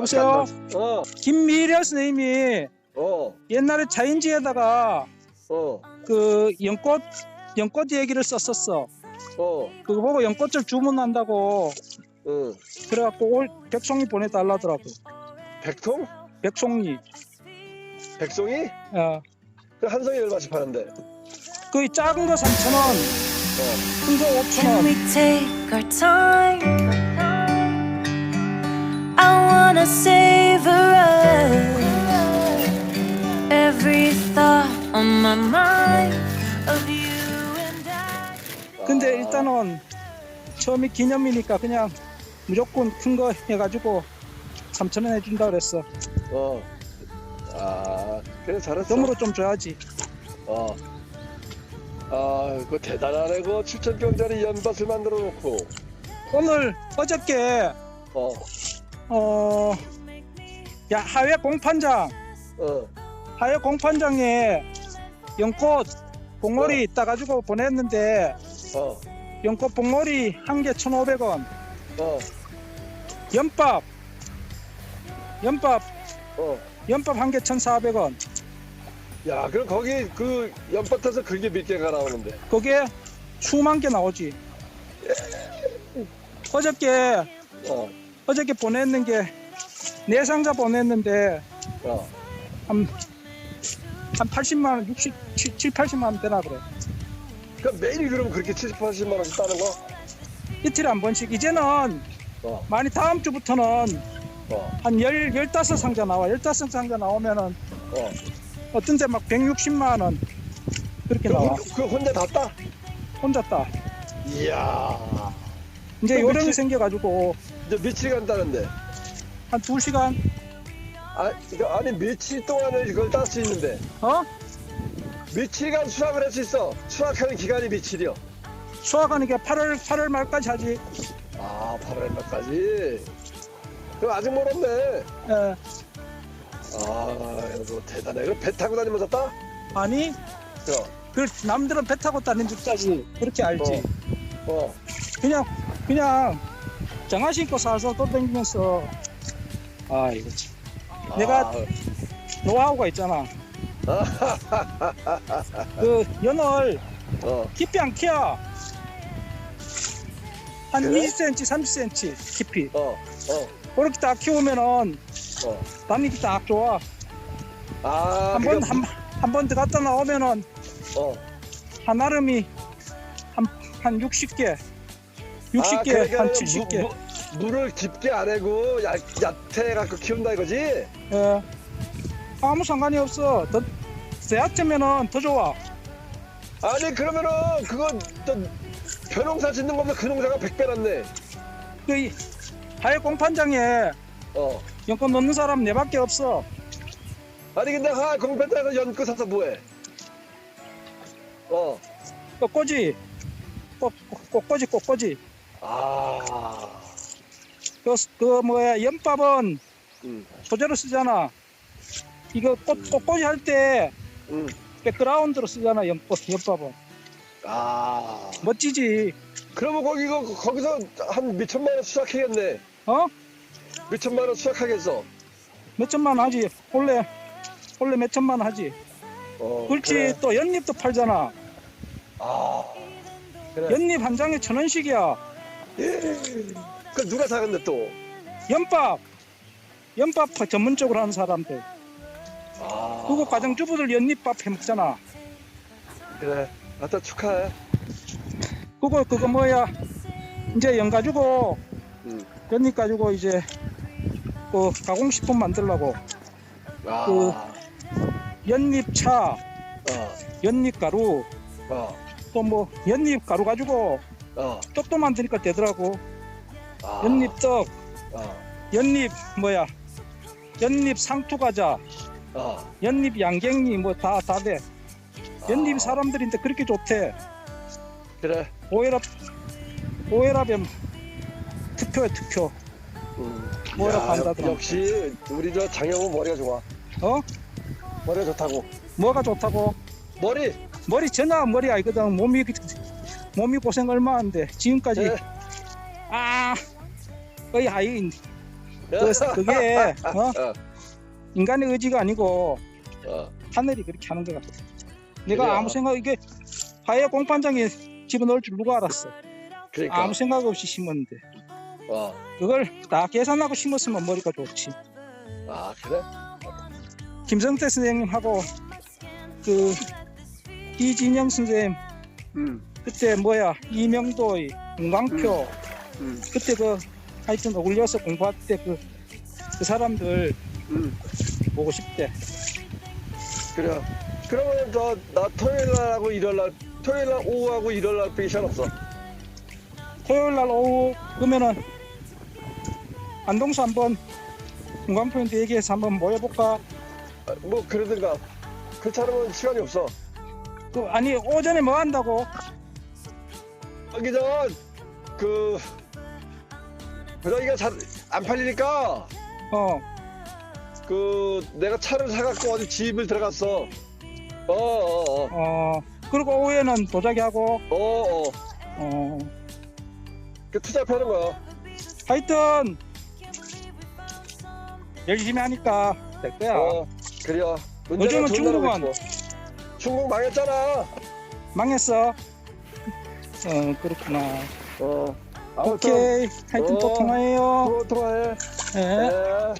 여보세요? 어, 김미려 선생님이 어, 옛날에 자인지에다가 어, 그 연꽃 연꽃 얘기를 썼었어. 어, 그거 보고 연꽃을 주문한다고 응. 그래갖고 올 백송이 보내달라더라고. 백통? 백송이. 백송이? 어. 그 한 송이 얼마씩 파는데? 그 작은 거 3천 원, 어, 큰거 5천 Can 원. Wanna savor every thought on my mind of you and I. 근데 아, 일단은 처음에 기념이니까 그냥 무조건 큰 거 해가지고 3천 원 해준다 그랬어. 어, 아, 그래 잘했어. 덤으로 좀 줘야지. 어, 아, 그 대단하네. 그 7천 병짜리 연밭을 만들어 놓고, 오늘 어저께 어, 어, 야 하회 공판장. 어, 하회 공판장에 연꽃 봉오리 따가지고 보냈는데 어, 연꽃 봉오리 한 개 1,500원. 어, 연밥. 연밥. 어. 연밥 한 개 1,400원. 야, 그럼 거기 그 연밭에서 그게 몇 개가 나오는데? 그게 수만 개 나오지. 어저께 어, 어저께 보냈는 게 네 상자 보냈는데 어. 한, 한 80만 원, 60, 7, 7 80만 원 되나 그래 그럼 매일 그럼 그렇게 70, 80만 원씩 따는 거? 이틀에 한 번씩 이제는 어, 많이 다음 주부터는 어, 한 열, 15상자 나와 15상자 나오면은 어. 어떤 데 막 160만 원 그렇게 그, 나와 혼- 그 혼자 다 따? 혼자 따 이야. 이제 요령이 생겨가지고 이제 며칠 간다는데? 한 2시간 아, 이거 아니 며칠 동안을 이걸 딸 수 있는데 어? 며칠간 수확을 할 수 있어. 수확하는 기간이 며칠이요? 수확하는 게 8월 8월 말까지 하지 아, 8월 말까지. 그럼 아직 멀었네. 예. 아, 이거 대단해. 그배 타고 다니면서 따? 아니 어, 그 남들은 배 타고 다니는 줄 따지 그렇게 알지 어. 그냥 그냥 장화 신고 살살 돌아다니면서. 아 이거 참. 내가 노하우가 있잖아. 그 연을 어, 깊이 안 키워 한 그래? 20cm 30cm 깊이. 어, 어, 그렇게 딱 키우면은 어. 단익이 딱 좋아. 아, 한 번 그러니까 한한 번 들어갔다 나오면은 어. 한 아름이 한 한 60개 60개 아, 그러니까 한 무- 70개 무- 물을 깊게 안 해고 얕, 얕해 갖고 키운다 이거지? 예. 아무 상관이 없어 더 얕으면은 더 좋아 아니 그러면은 그거 저 벼농사 짓는 거보다 그 농사가 100배 낫네. 그 이- 하회 공판장에 어. 연꽃 넣는 사람 내밖에 없어 아니 근데 하 공패에서 연구 사서 뭐해? 어. 꽃꽂이 꽃, 꽃- 꽃꽂이 꽃꽂이 아. 그, 그 뭐야 연밥은 음. 소재로 쓰잖아 이거 꽃, 꽃꽂이 할때 음. 백그라운드로 쓰잖아 연꽃 연밥은 아. 멋지지 그러면 거기 거 거기서 한 몇천만 원 수확하겠네. 어? 몇천만 원 수확하겠어. 몇천만 하지 원래 원래 몇천만 하지 어. 그렇지 그래. 또 연잎도 팔잖아 아. 그래. 연잎 한 장에 천 원씩이야 그 누가 사겠네 또. 연밥 연밥 전문적으로 하는 사람들 아. 그거 가정주부들 연잎밥 해 먹잖아 그래. 하여튼 축하해. 그거 그거 뭐야 이제 연 가지고 음. 연잎 가지고 이제 그 가공식품 만들라고 아. 그- 연잎차 어. 연잎가루 어. 또뭐 연잎 가루 가지고 어. 떡도 만드니까 되더라고 아. 연잎떡 어. 연잎 뭐야 연잎 상투 과자 어. 연잎 양갱이 뭐 다 다 돼 연잎 아. 사람들인데 그렇게 좋대 그래. 오해랍 오해랍에 투표에 투표 음. 뭐라 야, 한다더라. 역시 우리 저 장영호 머리가 좋아. 어 머리가 좋다고. 뭐가 좋다고 머리. 머리 전화 머리 아니거든 몸이 몸이 고생 얼마 하는데 지금까지 네. 아 거의 하이 그래서 그게 어? 어. 인간의 의지가 아니고 어. 하늘이 그렇게 하는 것 같아. 내가 그래요. 아무 생각 이게 하얀 공판장에 집어넣을 줄 누가 알았어. 그러니까. 아무 생각 없이 심었는데 어. 그걸 다 계산하고 심었으면 머리가 좋지. 아 그래? 김성태 선생님하고 그 이진영 선생님 음. 그때 뭐야 이명도의 공광표 음. 그때 그 하여튼 올려서 공부할 때그 그 사람들 음. 보고 싶대. 그래. 그러면 저나 토요일 날하고 일요일 날 토요일 날 오후하고 일요일 날 빼기 시간 없어. 토요일 날 오후 그러면은 안동수 한번 공광표한테 얘기해서 한번 모여볼까? 아, 뭐 그러든가. 그렇지 않으면 시간이 없어. 그 아니 오전에 뭐 한다고? 하기 전그 부자기가 잘 안 팔리니까 어 그 내가 차를 사갖고 어디 집을 들어갔어. 어 어 어 어. 어, 그리고 오후에는 도자기 하고 어, 어. 어 그 투잡하는 거야. 하여튼 열심히 하니까 될 거야. 어, 그래요. 요즘은 중국은- 중국 망했잖아. 망했어. 어 그렇구나. 어. 아무튼 오케이. 하여튼 또 어. 통화해요. 또 통화해. 예. 네.